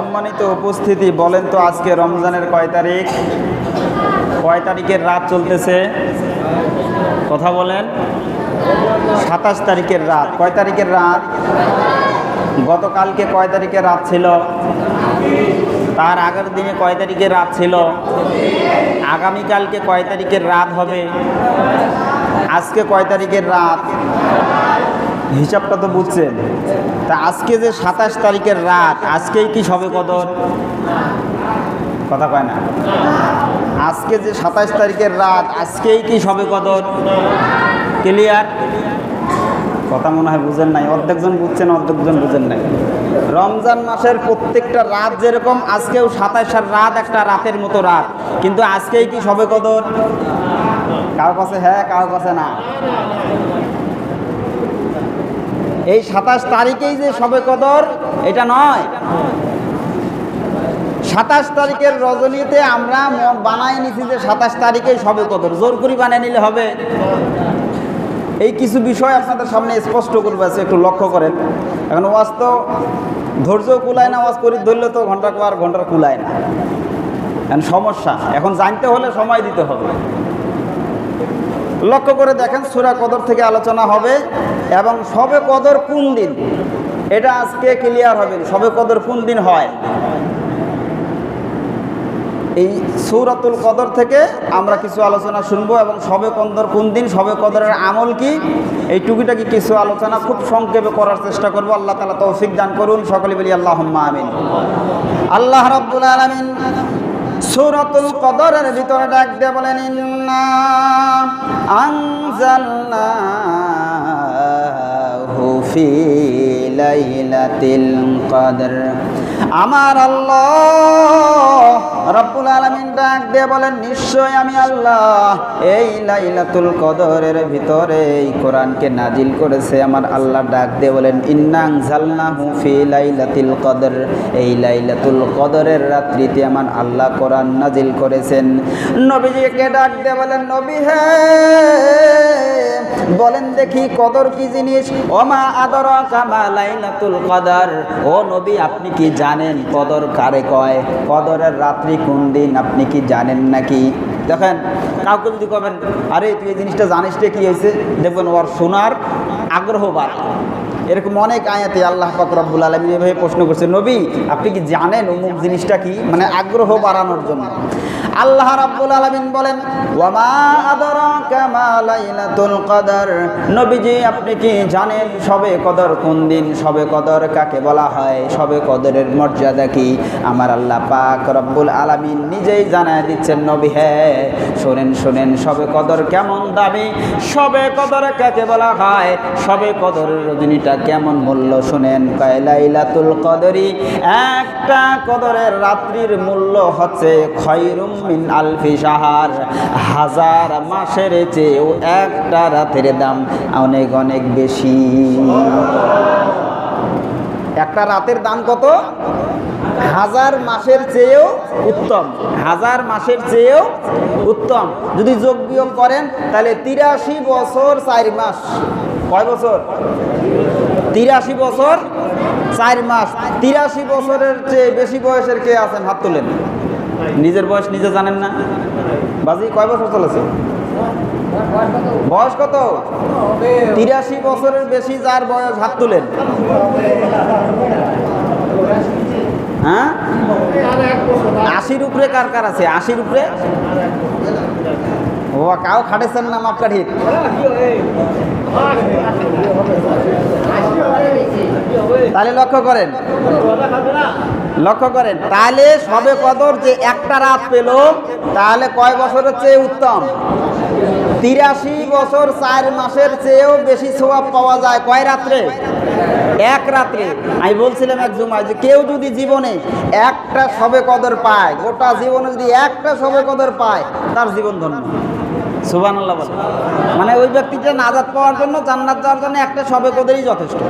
সম্মানিত উপস্থিতি, বলেন তো আজকে রমজানের কয় তারিখ? কয় তারিখের রাত চলতেছে? কথা বলেন। সাতাশ তারিখের রাত। কয় তারিখের রাত? গতকালকে কয় তারিখের রাত ছিল? তার আগের দিনে কয় তারিখের রাত ছিল? আগামীকালকে কয় তারিখের রাত হবে? আজকে কয় তারিখের রাত? হিসাবটা তো বুঝছেন। তা আজকে যে সাতাশ তারিখের রাত, আজকেই কি সবে কদর? কথা কয় না। আজকে যে সাতাশ তারিখের রাত, আজকেই কি সবে কদর? ক্লিয়ার? কথা মনে হয় বুঝেন নাই। অর্ধেকজন বুঝছেন, অর্ধেকজন বুঝেন নাই। রমজান মাসের প্রত্যেকটা রাত যেরকম, আজকেও সাতাশের রাত একটা রাতের মতো রাত। কিন্তু আজকেই কি সবে কদর? কারও কাছে হ্যাঁ কারও কাছে না। এই সাতাশ তারিখেই যে সবে কদর, এটা নয়। সাতাশ তারিখের রজনীতে আমরা বানাই নিছি যে সাতাশ তারিখেই সবে কদর। জোর করি বানিয়ে নিলে হবে। এই কিছু বিষয় আপনাদের সামনে স্পষ্ট করবে আছে একটু লক্ষ্য করেন। এখন ওয়াজ তো ধৈর্য কুলায় না, ওয়াজ করি ধরলে তো ঘণ্টা আর ঘণ্টার কুলায় না। এখন সমস্যা, এখন জানতে হলে সময় দিতে হবে। লক্ষ্য করে দেখেন সুরা কদর থেকে আলোচনা হবে এবং সবে কদর কোন দিন? এটা আজকে ক্লিয়ার হবে। সবে কদর কোন দিন হয়? এই সৌরাতুল কদর থেকে আমরা কিছু আলোচনা শুনব এবং সবে কদর কোন দিন, সবে কদরের আমল কি? এই টুকিটাকি কিছু আলোচনা খুব সংক্ষেপে করার চেষ্টা করব। আল্লাহ তালা তৌফিক দান করুন। সকলে বলি আল্লাহ আমিন। আল্লাহ রাব্বুল আলামিন সূরাতুল কদরের ভিতরে ডাক দিয়ে বলেন ইন্না লাইলাতিল কদর। আমার আল্লাহ রব্বুল আলামিন ডাক দিয়ে বলেন নিশ্চয় আমি আল্লাহ এই লাইলাতুল কদরের ভিতরে এই কোরআনকে নাজিল করেছে। আমার আল্লাহ ডাক দিয়ে বলেন, ইন্নাং জালনাহু ফি লাইলাতিল কদর। এই লাইলাতুল কদরের রাত্রিতে আমার আল্লাহ কোরআন নাজিল করেছেন। নবীজিকে ডাক দিয়ে বলেন, নবী হে বলেন দেখি কদর কি জিনিস? ওমা আদর কামা লাইলাতুল কদর। ও নবী, আপনি কি জানেন কদর কারে কয়? কদরের রাত্রি কোন দিন, আপনি কি জানেন নাকি? দেখেন, কাউকে যদি কবেন, আরে, তুই এই জিনিসটা জানিস কি হয়েছে? দেখবেন ওর শোনার আগ্রহ বাড়ে এরকম অনেক আয়াতে আল্লাহ পাক রব্বুল আলমী এভাবে প্রশ্ন করছে, নবী, আপনি কি জানেন অমুক জিনিসটা কি? মানে আগ্রহ বাড়ানোর জন্য। আল্লাহ রাব্বুল আলামিন বলেন, ওয়ামা মা কদর। নবীজি, আপনি কি জানেন সবে কদর কোন দিন? সবে কদর কাকে বলা হয়? সবে কদরের মর্যাদা কি? আমার আল্লাহ পাক রব্বুল আলামিন নিজেই জানায় দিচ্ছেন, নবী হ্যাঁ শোনেন শোনেন, সবে কদর কেমন দামি? সবে কদর কাকে বলা হয়? সবে কদরের রজনীটা কেমন মূল্য শোনেন? কয়লাইলাতুল কদরি, একটা কদরের রাত্রির মূল্য হচ্ছে খয়রুম মিন আলফি সাহার হাজার মাসের চেয়েও একটা রাতের দাম অনেক অনেক বেশি। একটা রাতের দাম কত? হাজার মাসের চেয়েও উত্তম। হাজার মাসের চেয়েও উত্তম। যদি যোগ বিয়োগ করেন, তাহলে তিরাশি বছর চার মাস। কয় বছর? তিরাশি বছর, চার মাস। তিরাশি বছরের চেয়ে বেশি বয়সের কে আছেন? হাত তোলেন। নিজের বয়স নিজে জানেন না। বাজি, কয় বছর চলেছে? বয়স কত? তিরাশি বছরের বেশি যার বয়স, হাত তুলেন। হ্যাঁ? আশির উপরে কার কার আছে? আশির উপরে? ও, কাউ খাটেছেন না মাপকা ঠিক তাহলে লক্ষ্য করেন। লক্ষ্য করেন। তাহলে সবে কদর যে একটা রাত পেল, তাহলে কয় বছরের চেয়ে উত্তম? তিরাশি বছর চার মাসের চেয়েও বেশি সোয়াব পাওয়া যায় কয় রাত্রে? এক রাত্রে। আমি বলছিলাম এক জুমায় যে কেউ যদি জীবনে একটা সবে কদর পায়, গোটা জীবনে যদি একটা সবে কদর পায়, তার জীবন ধন্য। সুবান আল্লাহ বলে। মানে ওই ব্যক্তিটা নাজাদ পাওয়ার জন্য, জান্নাত যাওয়ার জন্য একটা সবে কোদেরই যথেষ্ট।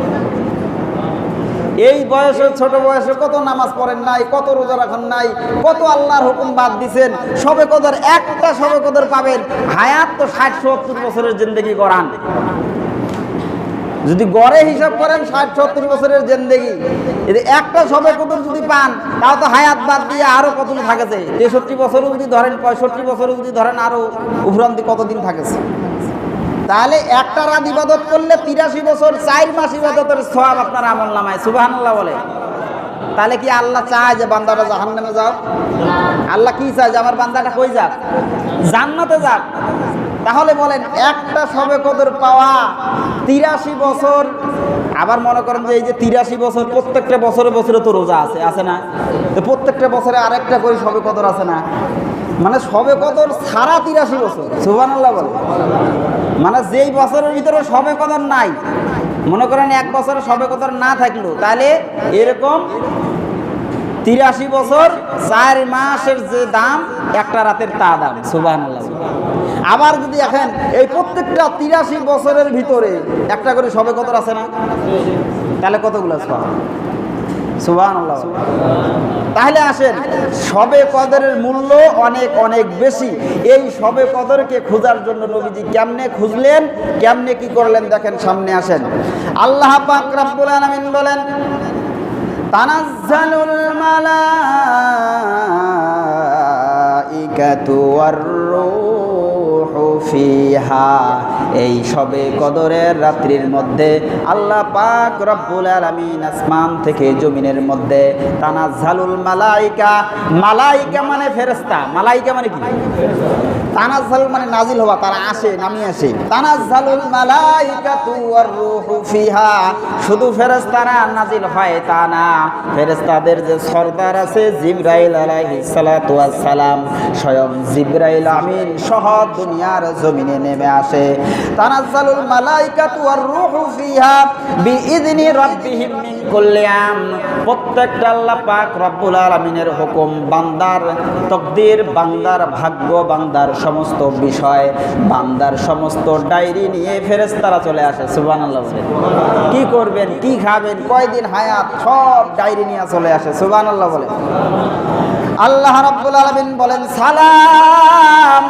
এই বয়সে, ছোট বয়সে কত নামাজ পড়েন নাই, কত রোজা রাখেন নাই, কত আল্লাহর হুকুম বাদ দিছেন, সবে কদর, একটা সবে কদর পাবেন। হায়াত তো ষাট, সত্তর বছরের জিন্দগি করান যদি গড়ে হিসাব করেন ষাট সত্তর বছরের জেন্দেগি। যদি একটা সবে কদর যদি পান, তাও তো হায়াত বাদ দিয়ে আরও কতদিন থাকেছে? তেষট্টি বছরও যদি ধরেন, পঁয়ষট্টি বছরও যদি ধরেন, আরও উপরান্তি কতদিন থাকেছে? তাহলে একটা রাত ইবাদত করলে তিরাশি বছর, চার মাস ইবাদতের সব আপনার আমল নামায়। সুবাহান্লাহ বলে। তাহলে কি আল্লাহ চায় যে বান্দাটা জাহান নামে যাও? আল্লাহ কি চায় যে আমার বান্দাটা কই যাক? জান্নাতে যাক। তাহলে বলেন, একটা সবে কদর পাওয়া তিরাশি বছর। আবার মনে করেন যে এই যে তিরাশি বছর, প্রত্যেকটা বছরে বছরে তো রোজা আছে আছে না? তো প্রত্যেকটা বছরে আরেকটা করে সবে কদর আছে না? মানে সবে কদর সারা তিরাশি বছর সুবান আল্লাহ বলে মানে যেই বছরের ভিতরে সবে কদর নাই, মনে করেন এক বছরে সবে কদর না থাকল, তাহলে এরকম তিরাশি বছর, চার মাসের যে দাম, একটা রাতের তা দাম সুবাহ আবার যদি এখন এই প্রত্যেকটা তিরাশি বছরের ভিতরে একটা করে সবে কদর আছে না? তাহলে কতগুলো সুবাহ তাহলে আসেন, সবে কদরের মূল্য অনেক অনেক বেশি। এই সবে কদরকে খোঁজার জন্য নবীজি কেমনে খুঁজলেন, কেমনে কি করলেন, দেখেন সামনে আসেন। আল্লাহ পাক রাব্বুল আলামিন বলেন তানাজ্জালুল মালাইকাতু ওয়ার রূহু ফিহা। এই সবে কদরের রাত্রির মধ্যে আল্লাহ পাক রব্বুল আলামিন আসমান থেকে জমিনের মধ্যে তানাজ্জালুল মালাইকা মালাইকা মানে ফেরেশতা। মালাইকা মানে কি? মানে নাজিল হওয়া, তারা আসে নামি আসে। ফিহা। শুধু নাজিল হয় তা না। ফেরেশতাদের যে সর্দার আছে জিবরাইল আলাইহিস সালাম, স্বয়ং জিবরাইল আমিন সহ দুনিয়ার জমিনে নেমে আসে। তানাজ্জালুল মালাইকাতু ওয়ার রূহু ফিহা রাব্বিহিম মিন কুল্লি প্রত্যেকটা আল্লাহ পাক রব্বুল আলামিনের হুকুম, বান্দার তকদির, বান্দার ভাগ্য, বান্দার সমস্ত বিষয়, বান্দার সমস্ত ডায়েরি নিয়ে ফেরেশতারা চলে আসে। সুবহানাল্লাহ কি করবেন, কি খাবেন, কয়দিন হায়াত, সব ডায়েরি নিয়ে চলে আসে। সুবহানাল্লাহ বলে। আল্লাহ রাব্বুল আলামিন বলেন, সালাম।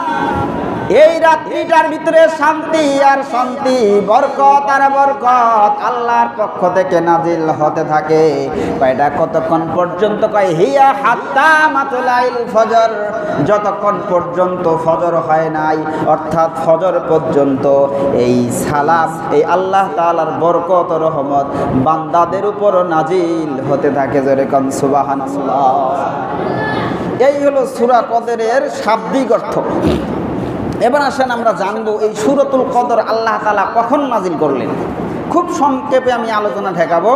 এই রাত্রিটার ভিতরে শান্তি আর শান্তি, বরকত আর বরকত আল্লাহর পক্ষ থেকে নাজিল হতে থাকে। এটা কতক্ষণ পর্যন্ত? কয়, হিয়া হাত্তা মাতুলাইল ফজর। যতক্ষণ পর্যন্ত ফজর হয় নাই, অর্থাৎ ফজর পর্যন্ত এই সালাম, এই আল্লাহ তাআলার বরকত রহমত বান্দাদের উপর নাজিল হতে থাকে যেরকম সুবহানাল্লাহ। এই হলো সূরা কদরের শাব্দিক অর্থ। এবার আসেন আমরা জানব এই সুরতুল কদর আল্লাহ তালা কখন নাজিল করলেন। খুব সংক্ষেপে আমি আলোচনা ঠেকাবো।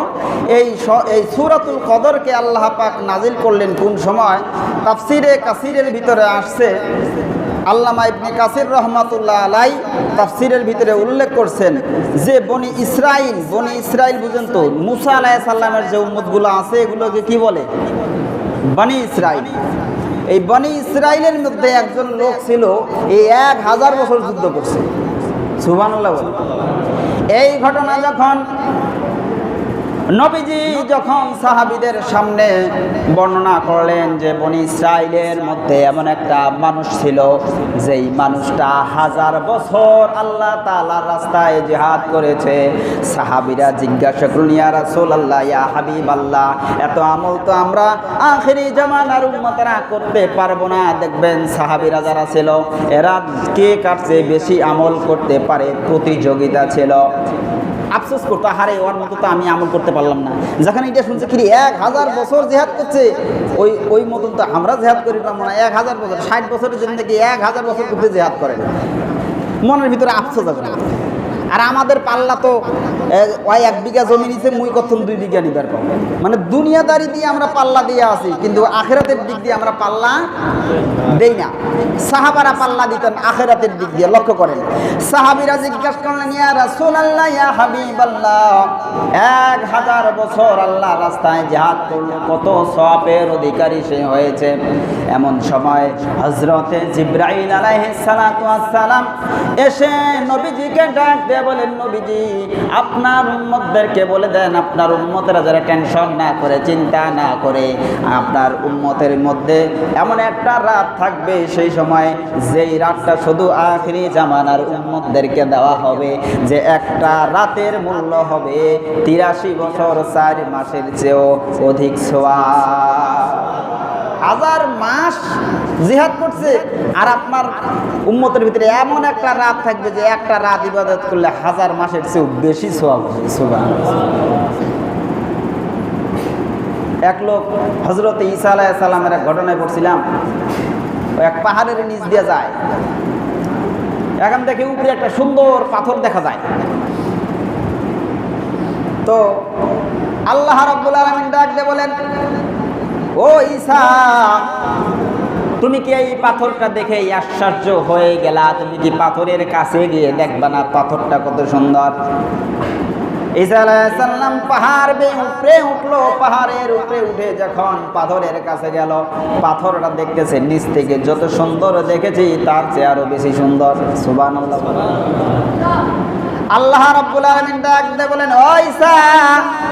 এই এই সুরাতুল কদরকে আল্লাহ পাক নাজিল করলেন কোন সময়? তাফসিরে কাসিরের ভিতরে আসছে, আল্লামা ইবনে কাসির রহমাতুল্লাহ আলাই তাফসিরের ভিতরে উল্লেখ করছেন যে বনি ইসরাইল বনি ইসরাইল বুঝেন তো মুসা আলাহ সাল্লামের যে উম্মতগুলো আছে, এগুলোকে কি বলে? বনি ইসরাইল। এই বনি ইসরায়েলের মধ্যে একজন লোক ছিল, এই এক হাজার বছর যুদ্ধ করছে। সুবান এই ঘটনা যখন নবীজি যখন সাহাবিদের সামনে বর্ণনা করলেন যে বনি ইসরায়েলের মধ্যে এমন একটা মানুষ ছিল, যেই মানুষটা হাজার বছর আল্লাহ তাআলার রাস্তায় জেহাদ করেছে। সাহাবিরা জিজ্ঞাসা করুন ইয়া রাসূল আল্লাহ ইয়া হাবিব আল্লাহ এত আমল তো আমরা আখেরি জামানার উম্মতরা করতে পারব না। দেখবেন সাহাবিরা যারা ছিল, এরা কে কাটছে বেশি আমল করতে পারে? প্রতিযোগিতা ছিল। আফসোস করতো হারে ওর মতো তো আমি আমল করতে পারলাম না। যখন এটা শুনছে কি এক হাজার বছর জেহাদ করছে, ওই ওই মতন তো আমরা জেহাদ করি না এক হাজার বছর, ষাট বছরের জন্য কি এক হাজার বছর করতে জেহাদ করে মনের ভিতরে আফসোস আছে। আর আমাদের পাল্লা তো ওই এক বিঘা জমি নিচে মুই কথম দুই বিঘা নিবার পাবো? মানে দুনিয়াদারি দিয়ে আমরা পাল্লা দিয়ে আছি, কিন্তু আখেরাতের দিক দিয়ে আমরা পাল্লা দেই না। সাহাবারা পাল্লা দিতেন আখেরাতের দিক দিয়ে, লক্ষ্য করেন। সাহাবিরা জিজ্ঞাসা করলেন, ইয়া রাসূলুল্লাহ, ইয়া হাবিবাল্লাহ। হাজার বছর আল্লাহ রাস্তায় জিহাদ করল, কত সওয়াবের অধিকারী সে হয়েছে। এমন সময় হযরতে জিব্রাইল আলাইহিস সালাতু ওয়াস সালাম এসে নবীজিকে ডাক দিয়ে বলেন, নবীজি, আপনার উম্মতদেরকে বলে দেন, আপনার উম্মতেরা যারা টেনশন না করে, চিন্তা না করে, আপনার উম্মতের মধ্যে এমন একটা রাত থাকবে, সেই সময় যেই রাতটা শুধু আখরি জামানার উম্মতদেরকে দেওয়া হবে, যে একটা রাতের মূল্য হবে তিরাশি বছর চার মাসের চেয়েও অধিক সোয়া হাজার মাস জিহাদ করছে। আর আপনার উম্মতের ভিতরে এমন একটা রাত থাকবে যে একটা রাত ইবাদত করলে হাজার মাসের চেয়েও বেশি সোয়াব সোয়া এক লোক হজরত ঈসা আলাহ সাল্লামের এক ঘটনায় পড়ছিলাম। এক পাহাড়ের নিচ দিয়ে যায়। এখান থেকে উপরে একটা সুন্দর পাথর দেখা যায়। তো আল্লাহ রাব্বুল আলামিন ডাক দিয়ে বলেন, ও ঈসা, তুমি কি এই পাথরটা দেখে আশ্চর্য হয়ে গেলা? তুমি কি পাথরের কাছে গিয়ে দেখবা না পাথরটা কত সুন্দর? ঈসা আলাইসাল্লাম পাহাড় বেয়ে উপরে উঠল। পাহাড়ের উপরে উঠে যখন পাথরের কাছে গেল, পাথরটা দেখতেছে, নিচ থেকে যত সুন্দর দেখেছি, তার চেয়ে আরও বেশি সুন্দর। সুবহানাল্লাহ। আল্লাহ রাব্বুল আলামিন ডাক বলেন ও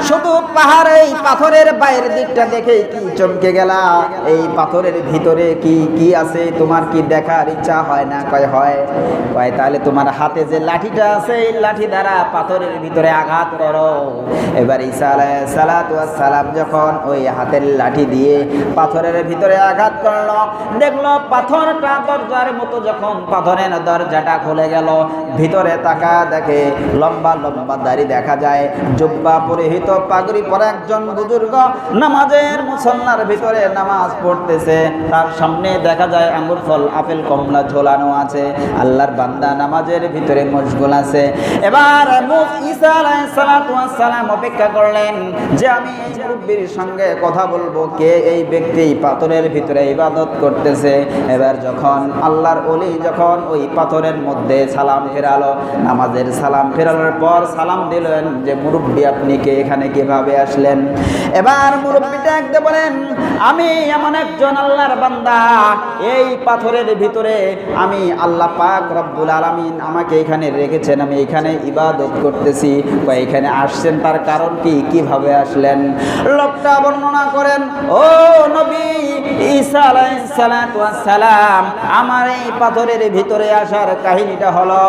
শুধু পাহাড় এই পাথরের বাইরের দিকটা দেখে কি চমকে গেলা? এই পাথরের ভিতরে কি কি আছে? তোমার কি দেখার ইচ্ছা হয় না? কয়, হয়। কয়, তাহলে তোমার হাতে যে লাঠিটা আছে, এই লাঠি দ্বারা পাথরের ভিতরে আঘাত করো। এবার ঈসা আলাইহিস সালাম যখন ওই হাতের লাঠি দিয়ে পাথরের ভিতরে আঘাত করল, দেখল পাথরটা দরজার মতো যখন পাথরের দরজাটা খুলে গেল, ভিতরে তাকা দেখে লম্বা লম্বা দাড়ি দেখা যায়। জুব্বা পরিহিত পাগড়ি পরে একজন বুজুর্গ নামাজের মুসল্লার ভিতরে নামাজ পড়তেছে। তার সামনে দেখা যায় আঙ্গুর ফল, আপেল, কমলা ঝোলানো আছে। আল্লাহর বান্দা নামাজের ভিতরে মশগুল আছে। এবার সালাম অপেক্ষা করলেন যে আমি এই মুরব্বির সঙ্গে কথা বলব, কে এই ব্যক্তি পাথরের ভিতরে ইবাদত করতেছে? এবার যখন আল্লাহর অলি যখন ওই পাথরের মধ্যে সালাম ফেরালো, নামাজের সালাম ফেরানোর পর সালাম দিলেন যে, মুরব্বী, আপনি কে? এখানে কীভাবে আসলেন? এবার মুরব্বীটা একদম বলেন, আমি এমন একজন আল্লাহর বান্দা। এই পাথরের ভিতরে আমি আল্লাহ পাক রব্বুল আলামিন আমাকে এখানে রেখেছেন। আমি এখানে ইবাদত করতেছি বা এখানে আসছেন। তার কারণ কি? কীভাবে আসলেন? লোকটা বর্ণনা করেন, ও নবী ঈসা সালাম, আমার এই পাথরের ভিতরে আসার কাহিনীটা হলো,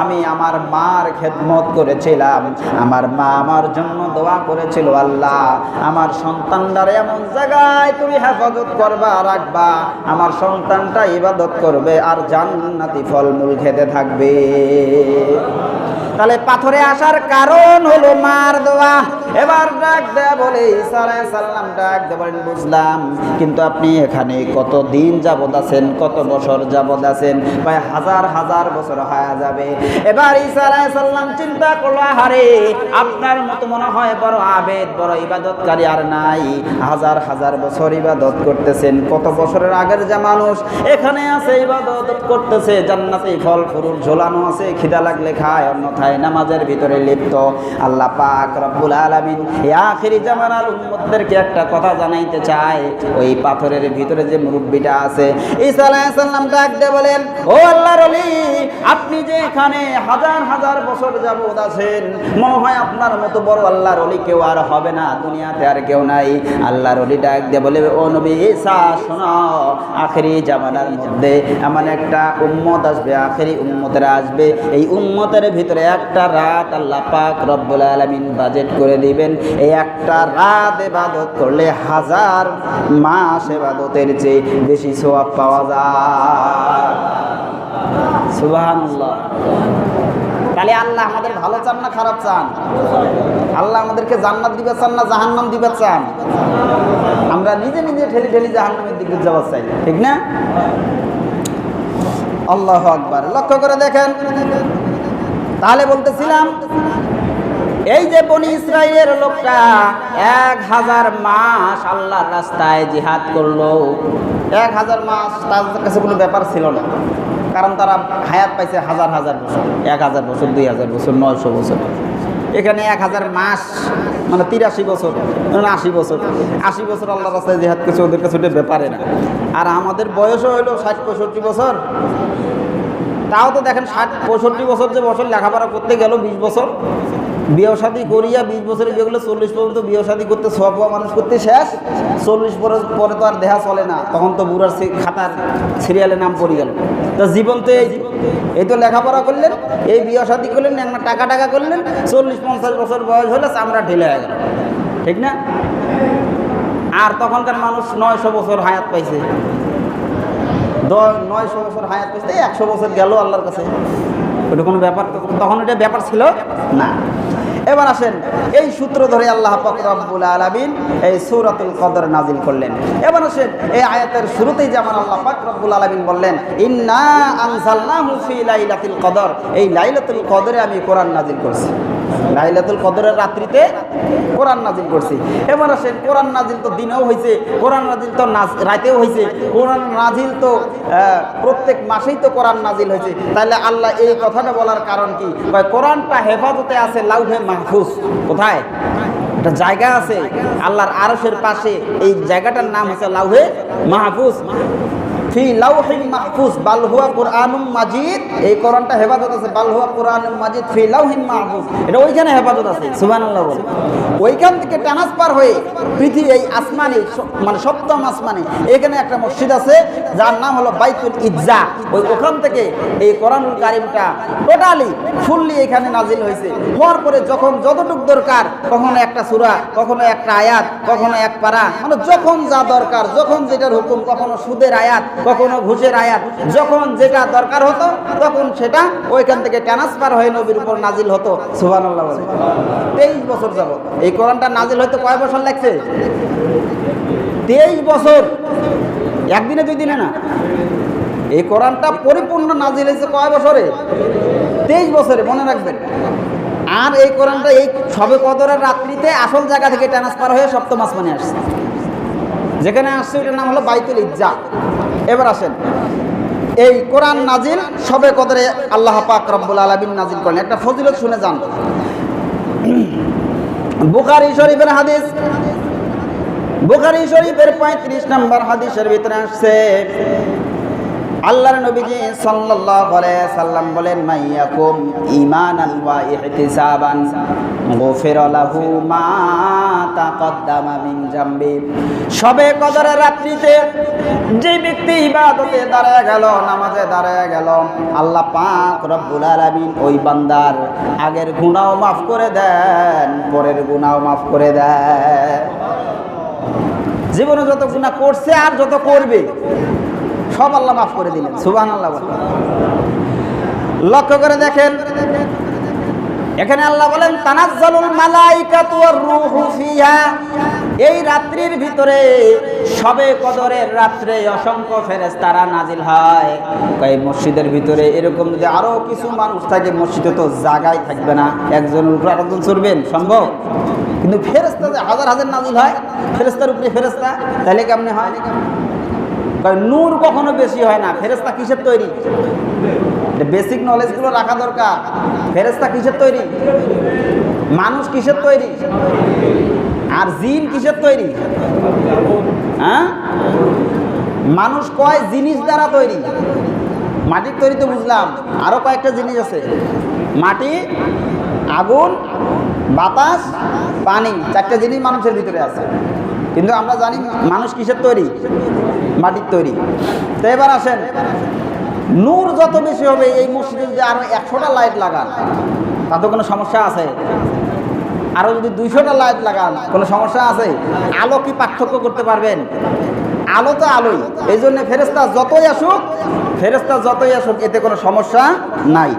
আমি আমার মার খেদমত করেছিলাম। আমার মা আমার জন্য দোয়া করেছিল, আল্লাহ, আমার সন্তানটার এমন জায়গায় তুমি হেফাজত করবা, রাখবা। আমার সন্তানটা ইবাদত করবে আর জান্নাতি ফলমূল খেতে থাকবে। তাহলে পাথরে আসার কারণ হলো মার দোয়া। এবার ডাক দেয়া বলে সালাম, ডাক দিয়ে বলেন, বুঝলাম। কিন্তু আপনি এখানে কত দিন যাবত আছেন? কত বছর যাবত আছেন? প্রায় হাজার হাজার বছর হয়ে যাবে। এবার আলাইহিস সালাম চিন্তা করল, আহারে, আপনার মতো মনে হয় বড় আবেদ, বড় ইবাদতকারী আর নাই। হাজার হাজার বছর ইবাদত করতেছেন। কত বছরের আগের যে মানুষ, এখানে আছে ইবাদত করতেছে। জান্নাতে ফল ফুরুল ঝোলানো আছে, খিদা লাগলে খায়, অন্যথায় নামাজের ভিতরে লিপ্ত। আল্লাহ পাক রব্বুল আলামিন আখিরি জামানার উম্মতদেরকে একটা কথা জানাইতে চায়। ওই পাথরের ভিতরে যে মুরব্বিটা আছে, ঈসা আলাইহিস সালাম বলেন, ও আল্লাহর ওলি, আপনি যে এখানে হাজার হাজার বছর যাবত আছেন, মনে হয় আপনার মতো বড় আল্লাহর অলি কেউ আর হবে না, দুনিয়াতে আর কেউ নাই। আল্লাহর অলি ডাক দিয়ে বলে, ও নবী ঈসা, শোনো, আখেরি জামানার মধ্যে এমন একটা উম্মত আসবে, আখেরি উম্মতেরা আসবে। এই উম্মতের ভিতরে একটা রাত আল্লাহ পাক রব্বুল আলামিন বাজেট করে দিবেন। এই একটা রাত এবাদত করলে হাজার মাস এবাদতের চেয়ে বেশি সোয়াব পাওয়া যায়। সুবহানাল্লাহ। তাহলে আল্লাহ আমাদের ভালো চান না খারাপ চান? আল্লাহ আমাদেরকে জান্নাত দিবে চান না জাহান্নাম দিবে চান? আমরা নিজে নিজে ঠেলি ঠেলি জাহান্নামের দিকে যাওয়ার চাই, ঠিক না? আল্লাহ আকবার। লক্ষ্য করে দেখেন। তাহলে বলতেছিলাম, এই যে বনি ইসরায়েলের লোকটা এক হাজার মাস আল্লাহর রাস্তায় জিহাদ করল। এক হাজার মাস তাদের কাছে কোনো ব্যাপার ছিল না, কারণ তারা হায়াত পাইছে হাজার হাজার বছর, এক হাজার বছর, দুই হাজার বছর, নয়শো বছর। এখানে এক হাজার মাস মানে তিরাশি বছর মানে আশি বছর। আশি বছর আল্লাহ রাস্তায় জেহাদ কিছু ওদের কাছে ব্যাপারে না। আর আমাদের বয়সও হলো ষাট, পঁয়ষট্টি বছর। তাও তো দেখেন ষাট, পঁয়ষট্টি বছর যে বছর লেখাপড়া করতে গেল, বিশ বছর। বিয়ে শাদি করিয়া বিশ বছরে করলে চল্লিশ পর্যন্ত বিয়ে শাদি করতে সব মানুষ করতে শেষ, চল্লিশ পরে পরে তো আর দেহা চলে না। তখন তো বুড়ার খাতার সিরিয়ালে নাম পড়ে গেল। তো জীবন তো এই এই তো লেখাপড়া করলেন, এই বিয়ে শাদি করলেন একটা টাকা টাকা করলেন, চল্লিশ পঞ্চাশ বছর বয়স হলে চামড়া ঢেলে হয়ে গেল। ঠিক না? আর তখনকার মানুষ নয়শো বছর হায়াত পাইছে। নয়শো বছর হায়াত এই একশো বছর গেল আল্লাহর কাছে। ওটা কোনো ব্যাপার তখন এটা ব্যাপার ছিল? না। এবার আসেন এই সূত্র ধরে আল্লাহ রব্বুল আলামিন এই সূরাতুল কদর নাজিল করলেন। এবার আসেন এই আয়াতের শুরুতেই যেমন আল্লাহ রব্বুল আলামিন বললেন ইন্না আনজালনাহু ফি লাইলাতুল কদর। এই লাইলাতুল কদরে আমি কোরআন নাজিল করছি। লাইলাতুল কদরের রাত্রিতে কোরআন নাজিল করছি। এবার আসেন, কোরআন নাজিল তো দিনেও হয়েছে কোরআন নাজিল তো রাতেও হয়েছে কোরআন নাজিল তো প্রত্যেক মাসেই তো কোরআন নাজিল হয়েছে তাহলে আল্লাহ এই কথাটা বলার কারণ কি? কোরআনটা হেফাজতে আছে লাউহে মাহফুজ। কোথায়? একটা জায়গা আছে, আল্লাহর আরশের পাশে, এই জায়গাটার নাম হচ্ছে লাউহে মাহফুজ। ফি লাউহিন মাহফুজ, বাল হুয়া কোরআনুম মাজিদ। এই কোরআনটা হেফাজত আছে, বাল হুয়া কোরআনুম মাজিদ ফি লাউহিন মাহফুজ। এটা ওইখানে হেফাজত আছে, সুবহানাল্লাহ ওইখান থেকে ট্রান্সফার হয়ে পৃথিবী এই আসমানে মানে সপ্তম আসমানে, এখানে একটা মসজিদ আছে, যার নাম হলো বাইতুল ইজ্জা। ওই ওখান থেকে এই কোরআনুল কারিমটা টোটালি ফুললি এখানে নাজিল হয়েছে। হওয়ার পরে যখন যতটুক দরকার, কখনো একটা সূরা, কখনো একটা আয়াত, কখনো এক পারা মানে যখন যা দরকার, যখন যেটার হুকুম, কখনো সুদের আয়াত কখনো ঘুষের আয়াত যখন যেটা দরকার হতো, তখন সেটা ওইখান থেকে ট্রান্সফার হয়ে নবীর উপর নাজিল হতো। বলে। তেইশ বছর যাব এই কোরআনটা নাজিল হয়তো কয় বছর লাগছে তেইশ বছর। একদিনে দুই দিনে না। এই কোরআনটা পরিপূর্ণ নাজিল হয়েছে কয় বছরে? তেইশ বছরে, মনে রাখবেন। আর এই কোরআনটা এই সবে কদরের রাত্রিতে আসল জায়গা থেকে ট্রান্সফার হয়ে সপ্তম আসমানে আসছে। যেখানে আসছে, ওটার নাম হলো বাইতুল ইজ্জা। এবার আসেন। এই কোরআন নাজিল সবে কদরে আল্লাহ পাক রব্বুল আলমিন নাজিল করেন। একটা ফজিলত শুনে যান। বুখারি শরীফের হাদিস। বুখারি শরীফের পঁয়ত্রিশ নম্বর হাদিসের ভিতরে আসছে আল্লাহর নবীজি সাল্লাল্লাহু আলাইহি সাল্লাম বলেন, মাইয়াকুম ঈমানান ওয়া ইহতিসাবান, গুফিরা লাহু মা তাকদ্দামা মিন জামবি। সবে কদরের রাত্রিতে যে ব্যক্তি ইবাদতে দাঁড়ায় গেল, নামাজে দাঁড়ায় গেল, আল্লাহ পাক রব্বুল আলামিন ওই বান্দার আগের গুনাহ মাফ করে দেন, পরের গুনাহ মাফ করে দেন। জীবনে যত গুণা করছে আর যত করবে সব আল্লাহ মাফ করে দিলেন। সুবাহ আল্লাহ লক্ষ্য করে দেখেন, এখানে আল্লাহ বলেন, তানাজ্জালুল মালাইকাতু ওয়ার রূহু ফিহা। এই রাত্রির ভিতরে, সবে কদরের রাত্রে অসংখ্য ফেরেশতারা নাজিল হয়। এই মসজিদের ভিতরে এরকম যদি আরও কিছু মানুষ থাকে, মসজিদে তো জায়গায় থাকবে না। একজন উপর আরেকজন চড়বেন, সম্ভব? কিন্তু ফেরেস্তা হাজার হাজার নাজিল হয় ফেরেস্তার উপরে ফেরেস্তা তাহলে কেমনে হয়? নূর কখনো বেশি হয় না। ফেরেস্তা কিসের তৈরি? বেসিক নলেজগুলো রাখা দরকার। ফেরেস্তা কিসের তৈরি? মানুষ কিসের তৈরি? আর জিন কিসের তৈরি? হ্যাঁ? মানুষ কয় জিনিস দ্বারা তৈরি? মাটির তৈরি তো বুঝলাম। আরও কয়েকটা জিনিস আছে। মাটি, আগুন, বাতাস, পানি। চারটা জিনিস মানুষের ভিতরে আছে। কিন্তু আমরা জানি মানুষ কিসের তৈরি? মাটির তৈরি। তো এবার আসেন, নূর যত বেশি হবে, এই মসজিদে যদি আরও একশোটা লাইট লাগান, তাতে কোনো সমস্যা আছে? আরও যদি দুইশোটা লাইট লাগান, কোনো সমস্যা আছে? আলো কি পার্থক্য করতে পারবেন? আলো তো আলোই। এই জন্য ফেরেস্তা যতই আসুক ফেরেস্তা যতই আসুক, এতে কোনো সমস্যা নাই।